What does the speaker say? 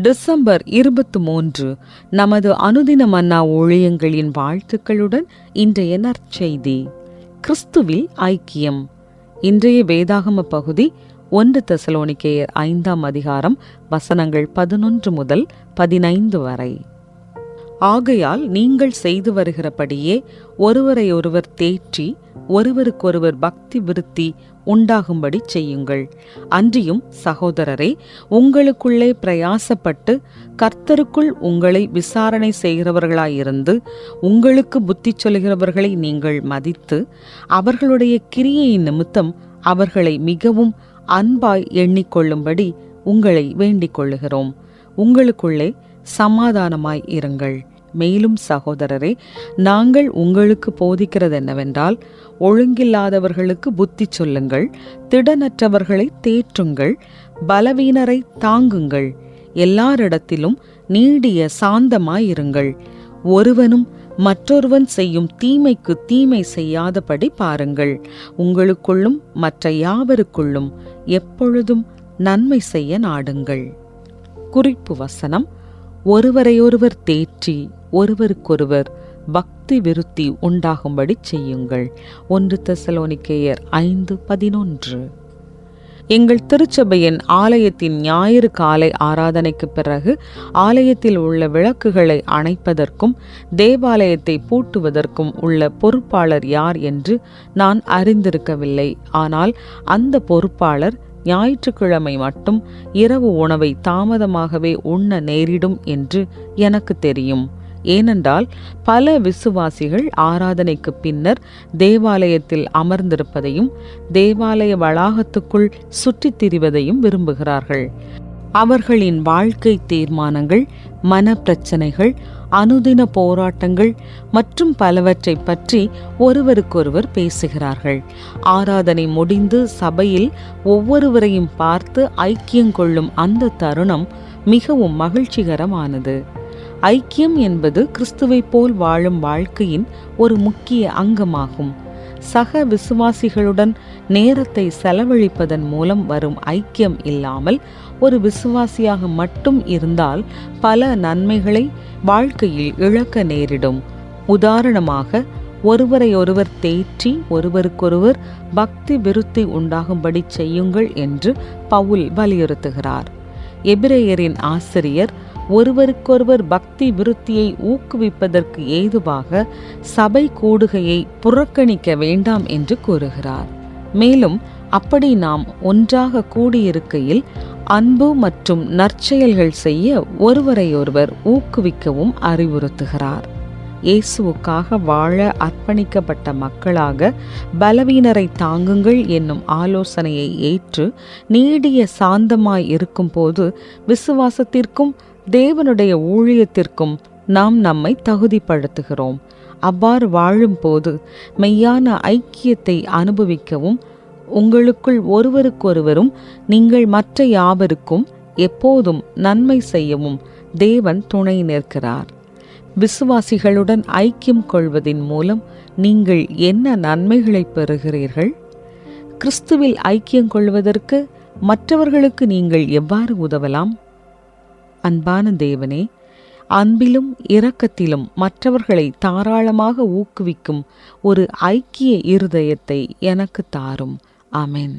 December இருபத்தி மூன்று நமது அனுதின மன்னா ஊழியங்களின் வாழ்த்துக்களுடன் இன்றைய நற்செய்தி கிறிஸ்துவில் ஐக்கியம். இன்றைய வேதாகம பகுதி ஒன்று தசலோனிக்கேயர் ஐந்தாம் அதிகாரம் வசனங்கள் பதினொன்று முதல் பதினைந்து வரை. ஆகையால் நீங்கள் செய்து வருகிறபடியே ஒருவரையொருவர் தேற்றி ஒருவருக்கொருவர் பக்தி விருத்தி உண்டாகும்படி செய்யுங்கள். அன்றியும் சகோதரரே உங்களுக்குள்ளே பிரயாசப்பட்டு கர்த்தருக்குள் உங்களை விசாரணை செய்கிறவர்களாயிருந்து உங்களுக்கு புத்தி சொல்கிறவர்களை நீங்கள் மதித்து அவர்களுடைய கிரியையின் நிமித்தம் அவர்களை மிகவும் அன்பாய் எண்ணிக்கொள்ளும்படி உங்களை வேண்டிக் கொள்ளுகிறோம் உங்களுக்குள்ளே சமாதானமாய் இருங்கள். மேலும் சகோதரரே நாங்கள் உங்களுக்கு போதிக்கிறது என்னவென்றால் ஒழுங்கில்லாதவர்களுக்கு புத்தி சொல்லுங்கள் திடனற்றவர்களை தேற்றுங்கள் பலவீனரை தாங்குங்கள் எல்லாரிடத்திலும் நீடிய சாந்தமாயிருங்கள். ஒருவனும் மற்றொருவன் செய்யும் தீமைக்கு தீமை செய்யாதபடி பாருங்கள். உங்களுக்குள்ளும் மற்ற யாவருக்குள்ளும் எப்பொழுதும் நன்மை செய்ய நாடுங்கள். குறிப்பு வசனம் ஒருவரையொருவர் தேற்றி ஒருவருக்கொருவர் பக்தி விருத்தி உண்டாகும்படி செய்யுங்கள். ஒன்று தெசலோனிக்கேயர் ஐந்து பதினொன்று. எங்கள் திருச்சபையின் ஆலயத்தின் ஞாயிறு காலை ஆராதனைக்கு பிறகு ஆலயத்தில் உள்ள விளக்குகளை அணைப்பதற்கும் தேவாலயத்தை பூட்டுவதற்கும் உள்ள பொறுப்பாளர் யார் என்று நான் அறிந்திருக்கவில்லை. ஆனால் அந்த பொறுப்பாளர் ஞாயிற்றுக்கிழமை மட்டும் இரவு உணவை தாமதமாகவே உண்ண நேரிடும் என்று எனக்கு தெரியும். ஏனென்றால் பல விசுவாசிகள் ஆராதனைக்கு பின்னர் தேவாலயத்தில் அமர்ந்திருப்பதையும் தேவாலய வளாகத்துக்குள் சுற்றித் திரிவதையும் விரும்புகிறார்கள். அவர்களின் வாழ்க்கை தீர்மானங்கள் மன பிரச்சனைகள் அனுதின போராட்டங்கள் மற்றும் பலவற்றை பற்றி ஒருவருக்கொருவர் பேசுகிறார்கள். ஆராதனை முடிந்து சபையில் ஒவ்வொருவரையும் பார்த்து ஐக்கியம் கொள்ளும் அந்த தருணம் மிகவும் மகிழ்ச்சிகரமானது. ஐக்கியம் என்பது கிறிஸ்துவைப் போல் வாழும் வாழ்க்கையின் ஒரு முக்கிய அங்கமாகும். சக விசுவாசிகளுடன் நேரத்தை செலவழிப்பதன் மூலம் வரும் ஐக்கியம் இல்லாமல் ஒரு விசுவாசியாக மட்டும் இருந்தால் பல நன்மைகளை வாழ்க்கையில் இழக்க நேரிடும். உதாரணமாக ஒருவரையொருவர் தேற்றி ஒருவருக்கொருவர் பக்தி விருத்தி உண்டாகும்படி செய்யுங்கள் என்று பவுல் வலியுறுத்துகிறார். எபிரேயரின் ஆசிரியர் ஒருவருக்கொருவர் பக்தி விருத்தியை ஊக்குவிப்பதற்கு ஏதுவாக சபை கூடுகையை புறக்கணிக்க வேண்டாம் என்று கூறுகிறார். மேலும் அப்படி நாம் ஒன்றாக கூடியிருக்கையில் அன்பு மற்றும் நற்செயல்கள் செய்ய ஒருவரையொருவர் ஊக்குவிக்கவும் அறிவுறுத்துகிறார். இயேசுவுக்காக வாழ அர்ப்பணிக்கப்பட்ட மக்களாக பலவீனரை தாங்குங்கள் என்னும் ஆலோசனையை ஏற்று நீடிய சாந்தமாய் இருக்கும்போது விசுவாசத்திற்கும் தேவனுடைய ஊழியத்திற்கும் நாம் நம்மை தகுதிப்படுத்துகிறோம். அவ்வாறு வாழும்போது மெய்யான ஐக்கியத்தை அனுபவிக்கவும் உங்களுக்குள் ஒருவருக்கொருவரும் நீங்கள் மற்ற யாவருக்கும் எப்போதும் நன்மை செய்யவும் தேவன் துணை நிற்கிறார். விசுவாசிகளுடன் ஐக்கியம் கொள்வதின் மூலம் நீங்கள் என்ன நன்மைகளை பெறுகிறீர்கள்? கிறிஸ்துவில் ஐக்கியம் கொள்வதற்கு மற்றவர்களுக்கு நீங்கள் எவ்வாறு உதவலாம்? அன்பான தேவனே அன்பிலும் இரக்கத்திலும் மற்றவர்களை தாராளமாக ஊக்குவிக்கும் ஒரு ஐக்கிய இருதயத்தை எனக்கு தாரும். அமேன்